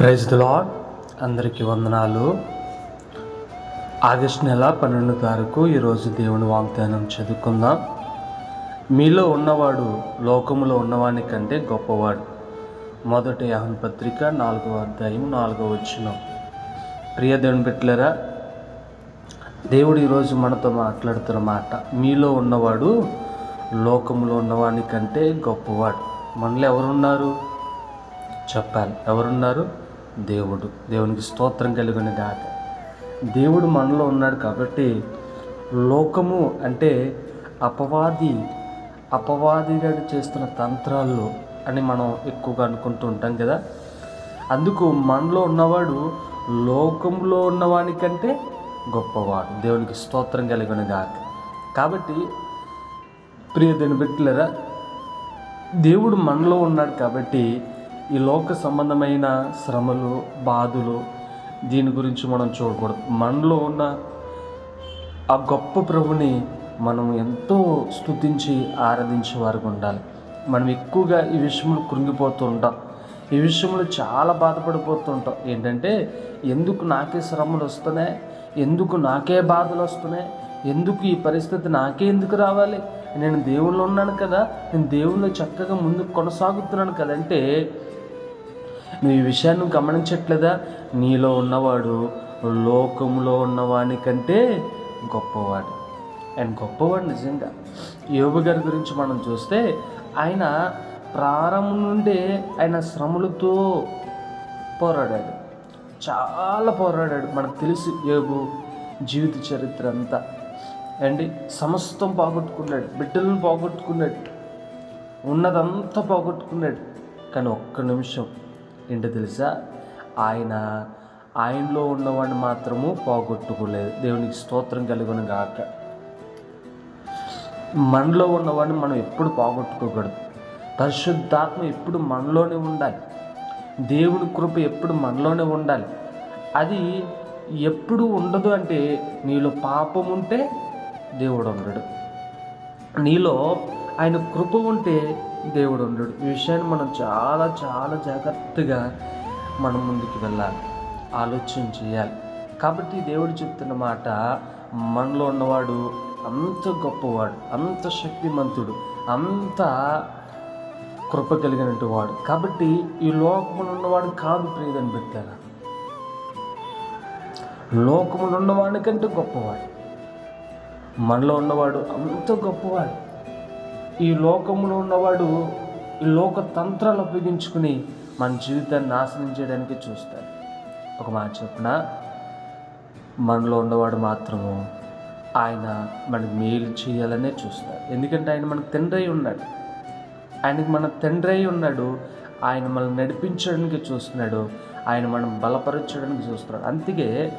Praise lord అందరికీ వందనాలు. August నెల పన్నెండు తారీఖు ఈరోజు దేవుని వాగ్దానం చదువుకుందాం. మీలో ఉన్నవాడు లోకములో ఉన్నవాని కంటే గొప్పవాడు. మొదటి అహం పత్రిక నాలుగవ అధ్యాయం నాలుగవ వచ్చిన ప్రియ దేవుని పెట్టలేరా దేవుడు ఈరోజు మనతో మాట్లాడుతున్న మాట మీలో ఉన్నవాడు లోకములో ఉన్నవాని కంటే గొప్పవాడు. మనలో ఎవరున్నారు? చెప్పాలి. ఎవరున్నారు? దేవుడు. దేవునికి స్తోత్రం కలిగిన గాక. దేవుడు మనలో ఉన్నాడు కాబట్టి లోకము అంటే అపవాది అపవాదిగాడు చేస్తున్న తంత్రాలు అని మనం ఎక్కువగా అనుకుంటూ ఉంటాం కదా. అందుకు మనలో ఉన్నవాడు లోకంలో ఉన్నవానికంటే గొప్పవాడు. దేవునికి స్తోత్రం కలిగిన గాక. కాబట్టి ప్రియ బిడ్డలరా దేవుడు మనలో ఉన్నాడు కాబట్టి ఈ లోక సంబంధమైన శ్రమలు బాధలు దీని గురించి మనం చూడకూడదు. మనలో ఉన్న ఆ గొప్ప ప్రభుని మనం ఎంతో స్తుతించి ఆరాధించే వారికి ఉండాలి. మనం ఎక్కువగా ఈ విషయంలో కృంగిపోతూ ఉంటాం. ఈ విషయంలో చాలా బాధపడిపోతుంటాం ఏంటంటే ఎందుకు నాకే శ్రమలు వస్తున్నాయి? ఎందుకు నాకే బాధలు వస్తున్నాయి? ఎందుకు ఈ పరిస్థితి నాకే ఎందుకు రావాలి? నేను దేవుళ్ళు ఉన్నాను కదా. నేను దేవుళ్ళు చక్కగా ముందుకు కొనసాగుతున్నాను కదంటే నువ్వు ఈ విషయాన్ని గమనించట్లేదా? నీలో ఉన్నవాడు లోకంలో ఉన్నవాని కంటే గొప్పవాడు. అండ్ గొప్పవాడు నిజంగా. యోబు గారి గురించి మనం చూస్తే ఆయన ప్రారంభం నుండే ఆయన శ్రమలతో పోరాడాడు. చాలా పోరాడాడు. మనకు తెలుసు యోగు జీవిత చరిత్ర అంతా. అండి సమస్తం పోగొట్టుకున్నాడు. బిడ్డలను పోగొట్టుకున్నాడు. ఉన్నదంతా పోగొట్టుకున్నాడు. కానీ ఒక్క నిమిషం ఏంటో తెలుసా? ఆయన ఆయనలో ఉన్నవాడిని మాత్రము పోగొట్టుకోలేదు. దేవునికి స్తోత్రం కలిగిన గాక. మనలో ఉన్నవాడిని మనం ఎప్పుడు పోగొట్టుకోకూడదు. పరిశుద్ధాత్మ ఎప్పుడు మనలోనే ఉండాలి. దేవుని కృప ఎప్పుడు మనలోనే ఉండాలి. అది ఎప్పుడు ఉండదు అంటే నీలో పాపం ఉంటే దేవుడు ఉండడు. నీలో ఆయన కృప ఉంటే దేవుడు ఉండడు ఈ విషయాన్ని మనం చాలా చాలా జాగ్రత్తగా మనం ముందుకు వెళ్ళాలి. ఆలోచన చేయాలి. కాబట్టి దేవుడు చెప్తున్న మాట మనలో ఉన్నవాడు అంత గొప్పవాడు అంత శక్తిమంతుడు అంత కృప కలిగినట్టు వాడు. కాబట్టి ఈ లోకములో ఉన్నవాడు కాదు ప్రియదని పెట్టారా లోకములో ఉన్నవాడికంటే గొప్పవాడు. మనలో ఉన్నవాడు అంత గొప్పవాడు. ఈ లోకంలో ఉన్నవాడు ఈ లోక తంత్రాలు ఉపయోగించుకుని మన జీవితాన్ని నాశనం చేయడానికి చూస్తాడు. ఒక మాట చెప్పిన? మనలో ఉన్నవాడు మాత్రము ఆయన మనకు మేలు చేయాలనే చూస్తాడు. ఎందుకంటే ఆయన మనకు తండ్రి అయి ఉన్నాడు. ఆయనకి మన తండ్రి అయి ఉన్నాడు. ఆయన మనల్ని నడిపించడానికి చూస్తున్నాడు. ఆయన మనం బలపరచడానికి చూస్తున్నాడు. అందుకే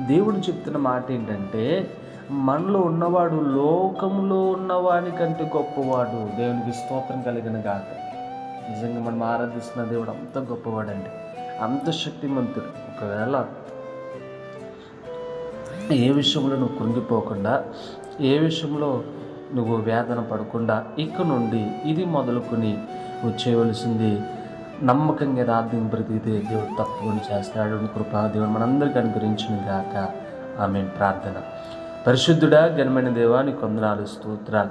దేవుడు చెప్తున్న మాట ఏంటంటే మనలో ఉన్నవాడు లోకంలో ఉన్నవాని కంటే గొప్పవాడు దేవునికి స్తోత్రం కలిగిన గాక. నిజంగా మనం ఆరాధిస్తున్న దేవుడు అంత గొప్పవాడండి. అంత శక్తిమంతుడు. ఒకవేళ ఏ విషయంలో నువ్వు కృంగిపోకుండా ఏ విషయంలో నువ్వు వేదన పడకుండా ఇక్కడ నుండి ఇది మొదలుకొని నువ్వు చేయవలసింది నమ్మకంగా రాధ్యం బ్రతికితే దేవుడు తప్పకుండా చేస్తాడు కృపా దేవుడు మనందరికీ అనుగ్రహించిన గాక. ఆమె ప్రార్థన. పరిశుద్ధుడా ఘనమైన దేవా కొందనాలు స్తోత్రాలు.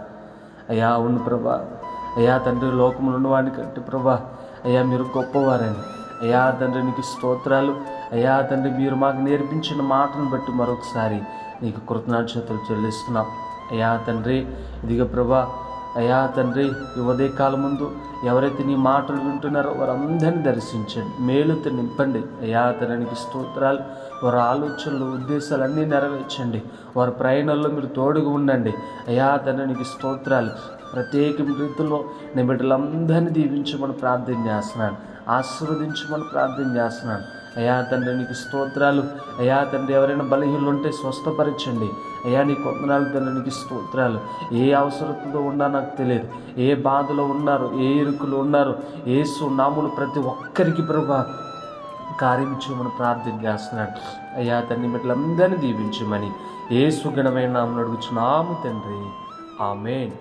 అయ్యా అవును ప్రభా. అయ్యా తండ్రి లోకములు ఉన్నవాడిని కంటే ప్రభా అయ్యా మీరు గొప్పవారని అయ్యా తండ్రి నీకు స్తోత్రాలు. అయ్యా తండ్రి మీరు మాకు నేర్పించిన మాటను బట్టి మరొకసారి నీకు కృతజ్ఞతలు చెల్లిస్తున్నాం. అయ్యా తండ్రి ఇదిగో ప్రభా అయ్యా తండ్రి ఈ ఉదయకాలం ముందు ఎవరైతే నీ మాటలు వింటున్నారో వారందరినీ దర్శించండి మేలుతో నింపండి. అయ్యా తననికి స్తోత్రాలు వారి ఆలోచనలు ఉద్దేశాలు అన్నీ నెరవేర్చండి. వారి ప్రయాణంలో మీరు తోడుగా ఉండండి. అయ్యా తననికి స్తోత్రాలు ప్రత్యేక రీతిలో నీ బిడ్డలందరినీ దీవించమని ప్రార్థన చేస్తున్నాను. ఆశీర్వదించమని ప్రార్థన చేస్తున్నాను. అయ్యా తండ్రి నీకు స్తోత్రాలు. అయ్యా తండ్రి ఎవరైనా బలహీనలు ఉంటే స్వస్థపరచండి. అయ్యా నీ కొందనాలు తండ్రి నీకు స్తోత్రాలు. ఏ అవసరతతో ఉన్నా నాకు తెలియదు. ఏ బాధలో ఉన్నారు ఏ ఇరుకులు ఉన్నారు ఏసు నాములు ప్రతి ఒక్కరికి ప్రభా కార్యం చేయమని ప్రార్థన చేస్తున్నాడు అయ్యా తండ్రి మిట్లందరినీ దీవించమని ఏ సుగణమైన నామను అడుగుచున్నాము తండ్రి. ఆమెన్.